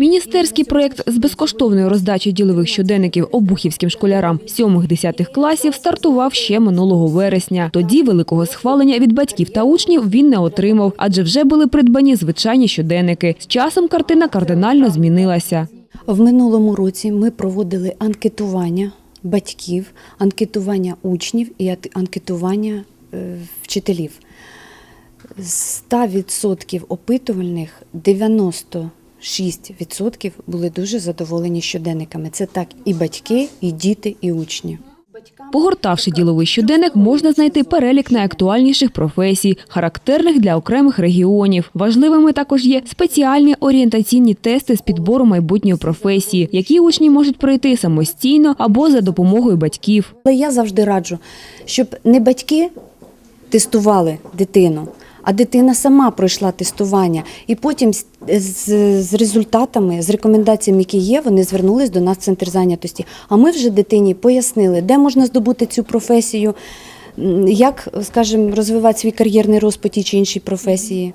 Міністерський проєкт з безкоштовної роздачі ділових щоденників обухівським школярам 7-10 класів стартував ще минулого вересня. Тоді великого схвалення від батьків та учнів він не отримав, адже вже були придбані звичайні щоденники. З часом картина кардинально змінилася. В минулому році ми проводили анкетування батьків, анкетування учнів і анкетування е, вчителів. З 100% опитувальних 96% були дуже задоволені щоденниками. Це так і батьки, і діти, і учні. Погортавши діловий щоденник, можна знайти перелік найактуальніших професій, характерних для окремих регіонів. Важливими також є спеціальні орієнтаційні тести з підбору майбутньої професії, які учні можуть пройти самостійно або за допомогою батьків. Але я завжди раджу, щоб не батьки тестували дитину, а дитина сама пройшла тестування. І потім з, з, результатами, з рекомендаціями, які є, вони звернулись до нас в центр зайнятості. А ми вже дитині пояснили, де можна здобути цю професію, як, скажімо, розвивати свій кар'єрний по чи іншій професії.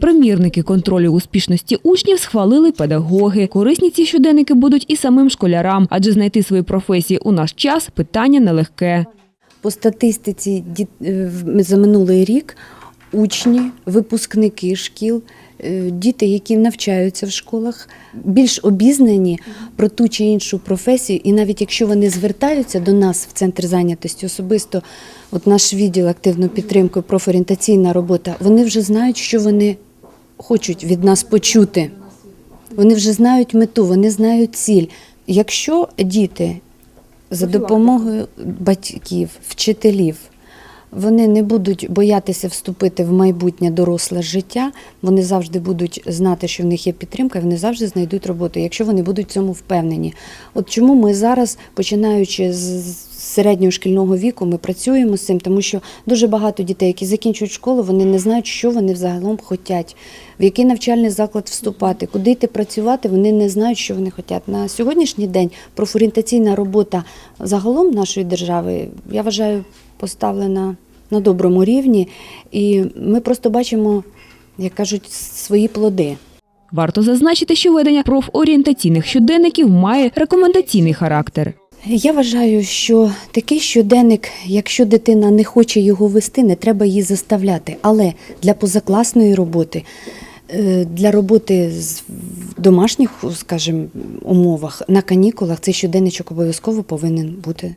Примірники контролю успішності учнів схвалили педагоги. Корисні ці щоденники будуть і самим школярам, адже знайти свої професії у наш час питання нелегке. По статистиці е, за минулий рік учні, випускники шкіл, е, діти, які навчаються в школах, більш обізнані про ту чи іншу професію, і навіть якщо вони звертаються до нас в центр зайнятості, особисто от наш відділ активної підтримки, профорієнтаційна робота, вони вже знають, що вони хочуть від нас почути. Вони вже знають мету, вони знають ціль. Якщо діти за допомогою батьків, вчителів, вони не будуть боятися вступити в майбутнє доросле життя, вони завжди будуть знати, що в них є підтримка, і вони завжди знайдуть роботу, якщо вони будуть в цьому впевнені. От чому ми зараз, починаючи з середнього шкільного віку, ми працюємо з цим, тому що дуже багато дітей, які закінчують школу, вони не знають, що вони взагалом хочуть, в який навчальний заклад вступати, куди йти працювати, вони не знають, що вони хочуть. На сьогоднішній день профорієнтаційна робота загалом нашої держави, я вважаю, поставлена на доброму рівні, і ми просто бачимо, як кажуть, свої плоди. Варто зазначити, що ведення профорієнтаційних щоденників має рекомендаційний характер. Я вважаю, що такий щоденник, якщо дитина не хоче його вести, не треба її заставляти. Але для позакласної роботи, е, для роботи в домашніх, скажімо, умовах на канікулах цей щоденничок обов'язково повинен бути.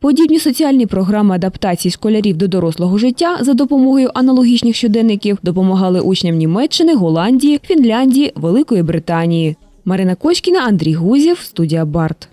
Подібні соціальні програми адаптації школярів до дорослого життя за допомогою аналогічних щоденників допомагали учням Німеччини, Голландії, Фінляндії, Великої Британії. Марина Кочкіна, Андрій Гузєв, студія Барт.